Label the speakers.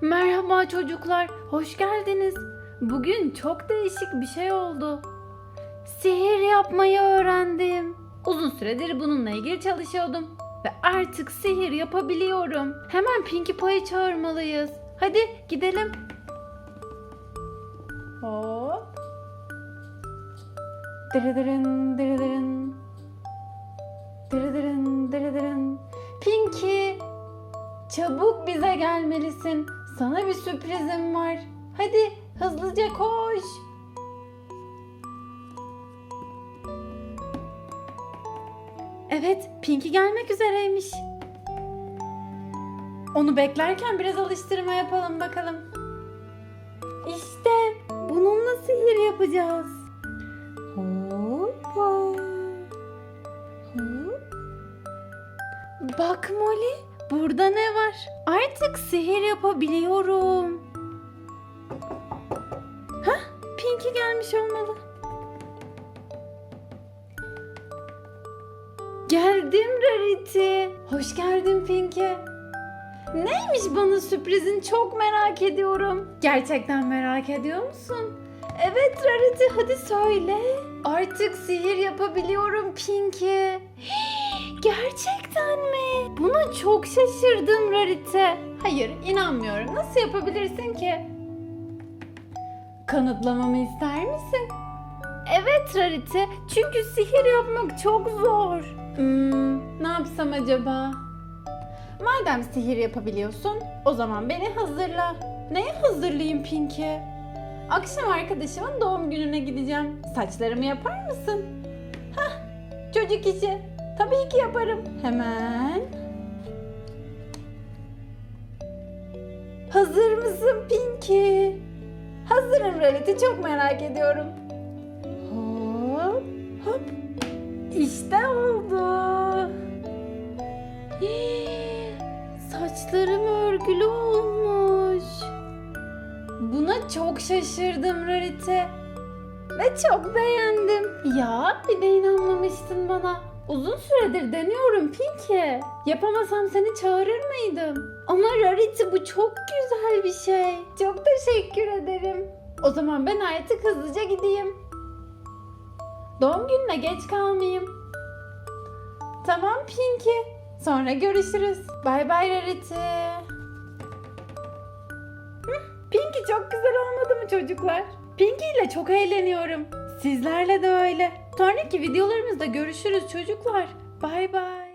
Speaker 1: Merhaba çocuklar, hoş geldiniz. Bugün çok değişik bir şey oldu. Sihir yapmayı öğrendim. Uzun süredir bununla ilgili çalışıyordum. Ve artık sihir yapabiliyorum. Hemen Pinkie Pie'yi çağırmalıyız. Hadi gidelim. Hop. Dırıdırın dırıdırın. Dırıdırın dırıdırın. Pinkie Çabuk bize gelmelisin. Sana bir sürprizim var. Hadi hızlıca koş. Evet, Pinky gelmek üzereymiş. Onu beklerken biraz alıştırma yapalım bakalım. İşte bununla sihir yapacağız. Hoppa. Hop. Bak Molly, burada ne var? Artık sihir yapabiliyorum. Hah, Pinky gelmiş olmalı. Geldim Rarity. Hoş geldin Pinky. Neymiş bana sürprizin çok merak ediyorum. Gerçekten merak ediyor musun? Evet Rarity hadi söyle. Artık sihir yapabiliyorum Pinky. Gerçekten mi? Buna çok şaşırdım Rarity. Hayır inanmıyorum. Nasıl yapabilirsin ki? Kanıtlamamı ister misin? Evet Rarity. Çünkü sihir yapmak çok zor. Hmm, ne yapsam acaba? Madem sihir yapabiliyorsun, o zaman beni hazırla. Neye hazırlayayım Pinky? Akşam arkadaşımın doğum gününe gideceğim. Saçlarımı yapar mısın? Hah, çocuk işi. Tabii ki yaparım. Hemen. Hazır mısın Pinky? Hazırım Rarity, çok merak ediyorum. Hop, hop. İşte oldu. Hii, Saçlarım örgülü olmuş. Buna çok şaşırdım Rarity. Ve çok beğendim. Ya bir de inanmamıştın bana. Uzun süredir deniyorum Pinky. Yapamasam seni çağırır mıydım? Ama Rarity bu çok güzel bir şey. Çok teşekkür ederim. O zaman ben artık hızlıca gideyim. Doğum gününe geç kalmayayım. Tamam Pinky. Sonra görüşürüz. Bay bay Rarity. Pinky çok güzel olmadı mı çocuklar? Pinky ile çok eğleniyorum. Sizlerle de öyle. Sonraki videolarımızda görüşürüz çocuklar. Bay bay.